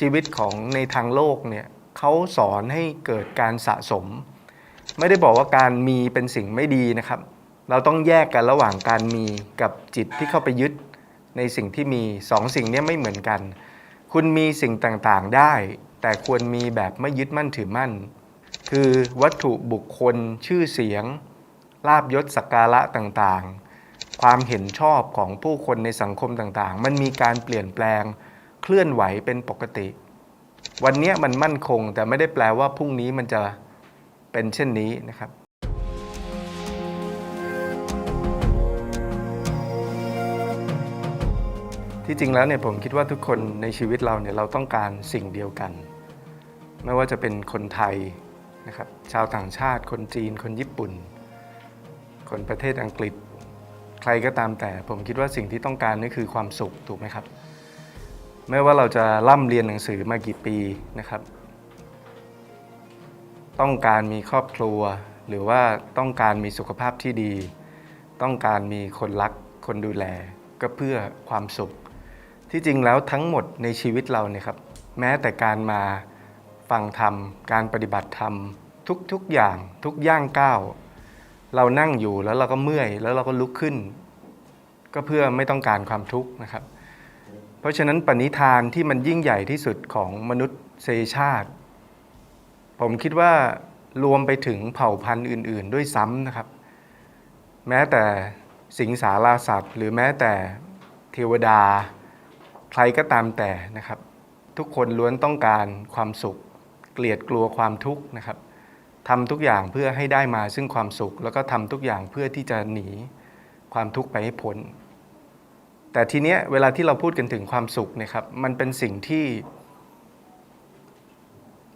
ชีวิตของในทางโลกเนี่ยเขาสอนให้เกิดการสะสม ไม่ได้บอกว่าการมีเป็นสิ่งไม่ดีนะครับ เราต้องแยกกันระหว่างการมีกับจิตที่เข้าไปยึดในสิ่งที่มีสองสิ่งนี้ไม่เหมือนกัน คุณมีสิ่งต่างๆได้ แต่ควรมีแบบไม่ยึดมั่นถือมั่น คือวัตถุบุคคลชื่อเสียงลาบยศสักการะต่างๆ ความเห็นชอบของผู้คนในสังคมต่างๆ มันมีการเปลี่ยนแปลง เคลื่อนไหวเป็นปกติ วันนี้มันมั่นคง แต่ไม่ได้แปลว่าพรุ่งนี้มันจะเป็นเช่นนี้นะครับที่จริงแล้วเนี่ยผมคิดว่าทุกคนในชีวิตเราเนี่ยเราต้องการสิ่งเดียวกัน ไม่ว่าจะเป็นคนไทยนะครับชาวต่างชาติคนจีน คนญี่ปุ่น คนประเทศอังกฤษ ใครก็ตามแต่ ผมคิดว่าสิ่งที่ต้องการนี่คือความสุขถูกไหมครับ ไม่ว่าเราจะร่ำเรียนหนังสือมากี่ปีนะครับ ต้องการมีครอบครัว หรือว่าต้องการมีสุขภาพที่ดี ต้องการมีคนรักคนดูแล ก็เพื่อความสุข ที่จริงแล้วทั้งหมดในชีวิตเราเนี่ยครับ แม้แต่การมาฟังธรรม การปฏิบัติธรรม ทุกๆอย่างทุกย่างก้าวเรานั่งอยู่แล้วเราก็เมื่อยแล้วเราก็ลุกขึ้น ก็เพื่อไม่ต้องการความทุกข์นะครับ เพราะฉะนั้นปณิธานที่มันยิ่งใหญ่ที่สุดของมนุษยชาติ ผมคิดว่ารวมไปถึงเผ่าพันธุ์อื่น ๆ ด้วยซ้ำนะครับ แม้แต่สิงสาราสัตว์ หรือแม้แต่เทวดา ใครก็ตามแต่นะครับ ทุกคนล้วนต้องการความสุข เกลียดกลัวความทุกข์นะครับทำทุกอย่างเพื่อให้ได้มาซึ่งความสุข แล้วก็ทำทุกอย่างเพื่อที่จะหนีความทุกข์ไปให้พ้น แต่ทีเนี้ยเวลาที่เราพูดกันถึงความสุขเนะครับ มันเป็นสิ่งที่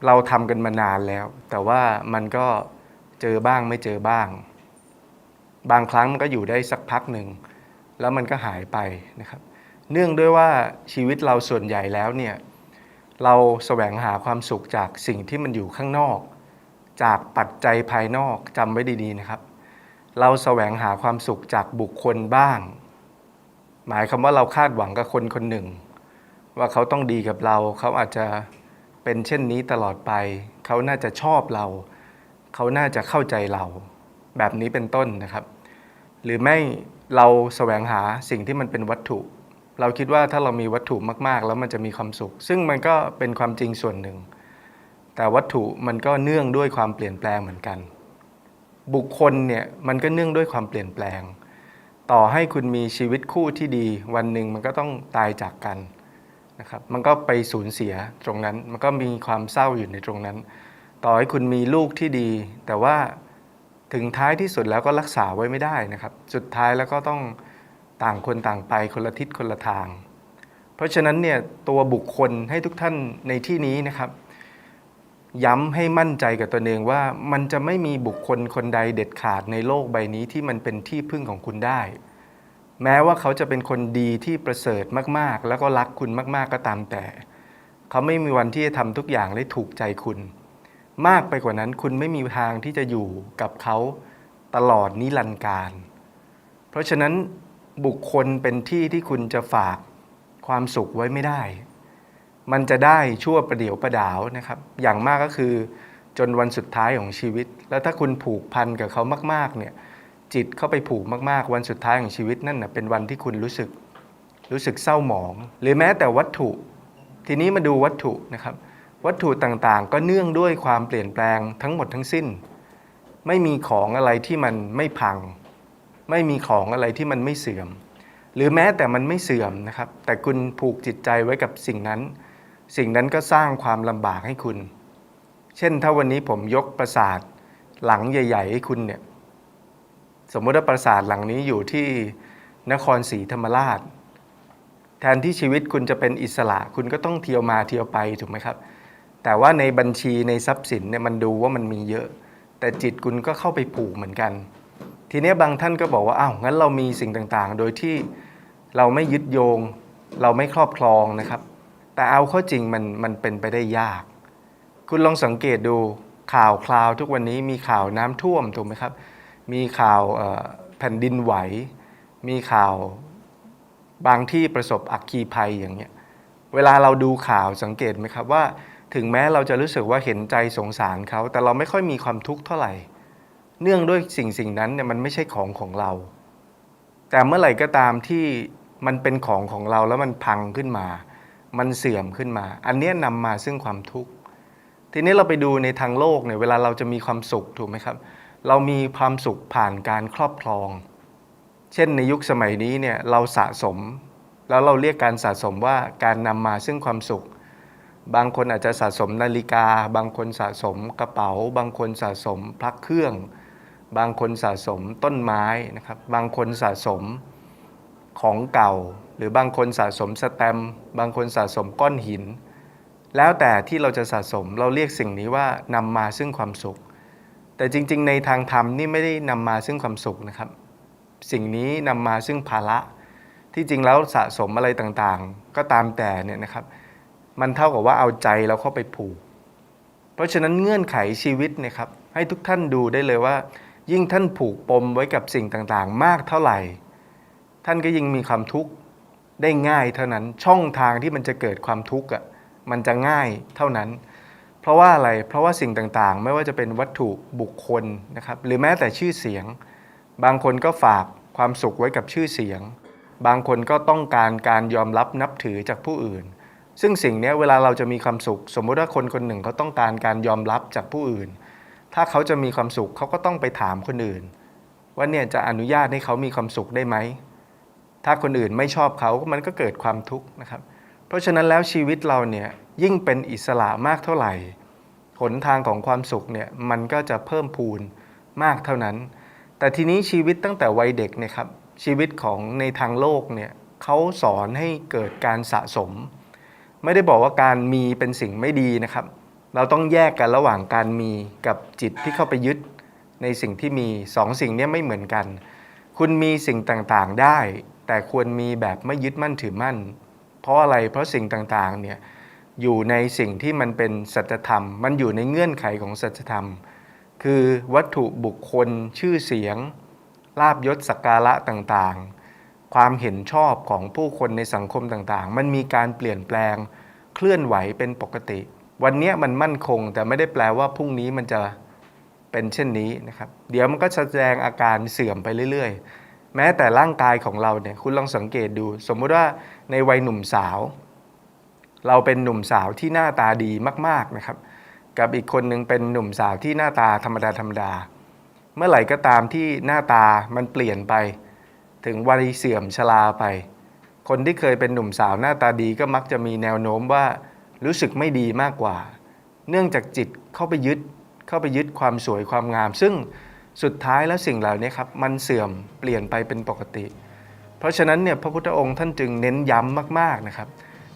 เราทำกันมานานแล้ว แต่ว่ามันก็เจอบ้างไม่เจอบ้าง บางครั้งมันก็อยู่ได้สักพักหนึ่ง แล้วมันก็หายไปนะครับ เนื่องด้วยว่าชีวิตเราส่วนใหญ่แล้วเนี่ยเราแสวงหาความสุขจากสิ่งที่มันอยู่ข้างนอก จากปัจจัยภายนอกจำไว้ดีๆนะครับ เราแสวงหาความสุขจากบุคคลบ้าง หมายคำว่าเราคาดหวังกับคนคนหนึ่ง ว่าเขาต้องดีกับเรา เขาอาจจะเป็นเช่นนี้ตลอดไป เขาน่าจะชอบเรา เขาน่าจะเข้าใจเรา แบบนี้เป็นต้นนะครับ หรือไม่เราแสวงหาสิ่งที่มันเป็นวัตถุ เราคิดว่าถ้าเรามีวัตถุมาก ๆ แล้วมันจะมีความสุข ซึ่งมันก็เป็นความจริงส่วนหนึ่ง แต่วัตถุมันก็เนื่องด้วยความเปลี่ยนแปลงเหมือนกัน บุคคลเนี่ยมันก็เนื่องด้วยความเปลี่ยนแปลง ต่อให้คุณมีชีวิตคู่ที่ดี วันหนึ่งมันก็ต้องตายจากกันนะครับ มันก็ไปสูญเสียตรงนั้น มันก็มีความเศร้าอยู่ในตรงนั้น ต่อให้คุณมีลูกที่ดี แต่ว่าถึงท้ายที่สุดแล้วก็รักษาไว้ไม่ได้นะครับ สุดท้ายแล้วก็ต้องต่างคนต่างไปคนละทิศคนละทาง เพราะฉะนั้นเนี่ยตัวบุคคลให้ทุกท่านในที่นี้นะครับ ย้ำให้มั่นใจกับตนเองว่ามันจะไม่มีบุคคลคนใดเด็ดขาดในโลกใบนี้ที่มันเป็นที่พึ่งของคุณได้ แม้ว่าเขาจะเป็นคนดีที่ประเสริฐมากๆ แล้วก็รักคุณมากๆก็ตามแต่ เขาไม่มีวันที่จะทำทุกอย่างได้ถูกใจคุณ มากไปกว่านั้นคุณไม่มีทางที่จะอยู่กับเขาตลอดนิรันดร์การ เพราะฉะนั้นบุคคลเป็นที่ที่คุณจะฝากความสุขไว้ไม่ได้ มันจะได้ชั่วประเดี๋ยวประดาวนะครับ อย่างมากก็คือจนวันสุดท้ายของชีวิต แล้วถ้าคุณผูกพันกับเขามาก ๆ เนี่ย จิตเข้าไปผูกมาก ๆ วันสุดท้ายของชีวิตนั่นนะเป็นวันที่คุณรู้สึก รู้สึกเศร้าหมอง หรือแม้แต่วัตถุ ทีนี้มาดูวัตถุนะครับ วัตถุต่างๆ ก็เนื่องด้วยความเปลี่ยนแปลงทั้งหมดทั้งสิ้น ไม่มีของอะไรที่มันไม่พัง ไม่มีของอะไรที่มันไม่เสื่อม หรือแม้แต่มันไม่เสื่อมนะครับ แต่คุณผูกจิตใจไว้กับสิ่งนั้น สิ่งนั้นก็สร้างความลำบากให้คุณ เช่นถ้าวันนี้ผมยกปราสาทหลังใหญ่ ๆ ให้คุณเนี่ย สมมติว่าปราสาทหลังนี้อยู่ที่นครศรีธรรมราช แทนที่ชีวิตคุณจะเป็นอิสระ คุณก็ต้องเที่ยวมาเที่ยวไปถูกไหมครับ แต่ว่าในบัญชีในทรัพย์สินเนี่ยมันดูว่ามันมีเยอะ แต่จิตคุณก็เข้าไปผูกเหมือนกัน ทีนี้บางท่านก็บอกว่าอ้าวงั้นเรามีสิ่งต่างๆ โดยที่เราไม่ยึดโยง เราไม่ครอบครองนะครับ แต่เอาเข้าจริงมันมันเป็นไปได้ยาก คุณลองสังเกตดูข่าวคราวทุกวันนี้มีข่าวน้ำท่วมถูกไหมครับ มีข่าวแผ่นดินไหว มีข่าวบางที่ประสบอัคคีภัยอย่างเงี้ยเวลาเราดูข่าวสังเกตไหมครับว่า ถึงแม้เราจะรู้สึกว่าเห็นใจสงสารเขา แต่เราไม่ค่อยมีความทุกข์เท่าไหร่ เนื่องด้วยสิ่งสิ่งนั้นเนี่ยมันไม่ใช่ของของเรา แต่เมื่อไหร่ก็ตามที่มันเป็นของของเราแล้วมันพังขึ้นมา มันเสื่อมขึ้นมา อันนี้นำมาซึ่งความทุกข์ ทีนี้เราไปดูในทางโลกเนี่ยเวลาเราจะมีความสุขถูกไหมครับ เรามีความสุขผ่านการครอบครอง เช่นในยุคสมัยนี้เนี่ยเราสะสม แล้วเราเรียกการสะสมว่าการนำมาซึ่งความสุข บางคนอาจจะสะสมนาฬิกา บางคนสะสมกระเป๋า บางคนสะสมพระเครื่อง บางคนสะสมต้นไม้นะครับ บางคนสะสม ของเก่า หรือบางคนสะสมสแตมบางคนสะสมก้อนหิน แล้วแต่ที่เราจะสะสมเราเรียกสิ่งนี้ว่านำมาซึ่งความสุข แต่จริง ๆ ในทางธรรมนี่ไม่ได้นำมาซึ่งความสุขนะครับ สิ่งนี้นำมาซึ่งภาระที่จริงแล้วสะสมอะไรต่างๆ ก็ตามแต่เนี่ยนะครับ มันเท่ากับว่าเอาใจเราเข้าไปผูก เพราะฉะนั้นเงื่อนไขชีวิตนะครับ ให้ทุกท่านดูได้เลยว่า ยิ่งท่านผูกปมไว้กับสิ่งต่างๆ มากเท่าไหร่ ท่านก็ยิ่งมีความทุกข์ได้ง่ายเท่านั้นช่องทางที่มันจะเกิดความทุกข์อะมันจะง่ายเท่านั้น เพราะว่าอะไรเพราะว่าสิ่งต่างๆ ไม่ว่าจะเป็นวัตถุบุคคลนะครับหรือแม้แต่ชื่อเสียง บางคนก็ฝากความสุขไว้กับชื่อเสียง บางคนก็ต้องการการยอมรับนับถือจากผู้อื่น ซึ่งสิ่งนี้เวลาเราจะมีความสุข สมมติว่าคนคนหนึ่งเขาต้องการการยอมรับจากผู้อื่น ถ้าเขาจะมีความสุขเขาก็ต้องไปถามคนอื่น ว่าเนี่ยจะอนุญาตให้เขามีความสุขได้ไหม ถ้าคนอื่นไม่ชอบเขามันก็เกิดความทุกข์นะครับ เพราะฉะนั้นแล้วชีวิตเราเนี่ยยิ่งเป็นอิสระมากเท่าไหร่หนทางของความสุขเนี่ยมันก็จะเพิ่มพูนมากเท่านั้น แต่ทีนี้ชีวิตตั้งแต่วัยเด็กเนี่ยครับชีวิตของในทางโลกเนี่ยเขาสอนให้เกิดการสะสม ไม่ได้บอกว่าการมีเป็นสิ่งไม่ดีนะครับ เราต้องแยกกันระหว่างการมีกับจิตที่เข้าไปยึดในสิ่งที่มีสองสิ่งนี้ไม่เหมือนกัน คุณมีสิ่งต่างๆได้ แต่ควรมีแบบไม่ยึดมั่นถือมั่น เพราะอะไรเพราะสิ่งต่างๆเนี่ยอยู่ในสิ่งที่มันเป็นสัจธรรม มันอยู่ในเงื่อนไขของสัจธรรม คือวัตถุบุคคลชื่อเสียงลาบยศสักการะต่างๆ ความเห็นชอบของผู้คนในสังคมต่างๆ มันมีการเปลี่ยนแปลงเคลื่อนไหวเป็นปกติ วันนี้มันมั่นคงแต่ไม่ได้แปลว่าพรุ่งนี้มันจะเป็นเช่นนี้นะครับ เดี๋ยวมันก็แสดงอาการเสื่อมไปเรื่อย ๆ แม้แต่ร่างกายของเราเนี่ยคุณลองสังเกตดู สมมุติว่าในวัยหนุ่มสาว เราเป็นหนุ่มสาวที่หน้าตาดีมากๆนะครับ กับอีกคนหนึ่งเป็นหนุ่มสาวที่หน้าตาธรรมดาธรรมดา เมื่อไหร่ก็ตามที่หน้าตามันเปลี่ยนไป ถึงวัยเสื่อมชราไป คนที่เคยเป็นหนุ่มสาวหน้าตาดีก็มักจะมีแนวโน้มว่ารู้สึกไม่ดีมากกว่า เนื่องจากจิตเข้าไปยึดเข้าไปยึดความสวยความงาม ซึ่ง สุดท้ายแล้วสิ่งเหล่านี้ครับมันเสื่อมเปลี่ยนไปเป็นปกติ เพราะฉะนั้นเนี่ยพระพุทธองค์ท่านจึงเน้นย้ำมากๆนะครับ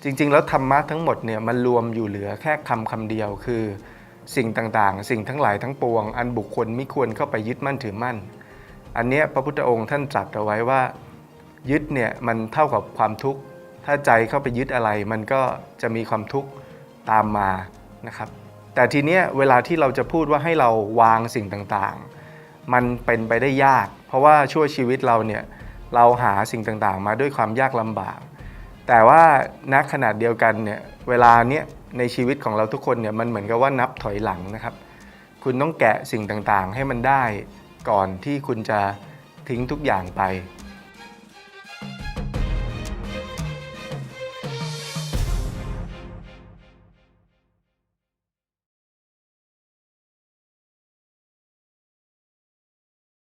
จริง ๆ แล้วธรรมะทั้งหมดเนี่ยมันรวมอยู่เหลือแค่คำคำเดียวคือ สิ่งต่างๆ สิ่งทั้งหลายทั้งปวง อันบุคคลไม่ควรเข้าไปยึดมั่นถือมั่น อันเนี้ยพระพุทธองค์ท่านตรัสเอาไว้ว่า ยึดเนี่ยมันเท่ากับความทุกข์ ถ้าใจเข้าไปยึดอะไร มันก็จะมีความทุกข์ตามมานะครับ แต่ทีเนี้ยเวลาที่เราจะพูดว่าให้เราวางสิ่งต่างๆ มันเป็นไปได้ยาก เพราะว่าชั่วชีวิตเราเนี่ยเราหาสิ่งต่างๆ มาด้วยความยากลำบาก แต่ว่าณขนาดเดียวกันเนี่ยเวลาเนี้ยในชีวิตของเราทุกคนเนี่ยมันเหมือนกับว่านับถอยหลังนะครับ คุณต้องแกะสิ่งต่างๆ ให้มันได้ก่อนที่คุณจะทิ้งทุกอย่างไป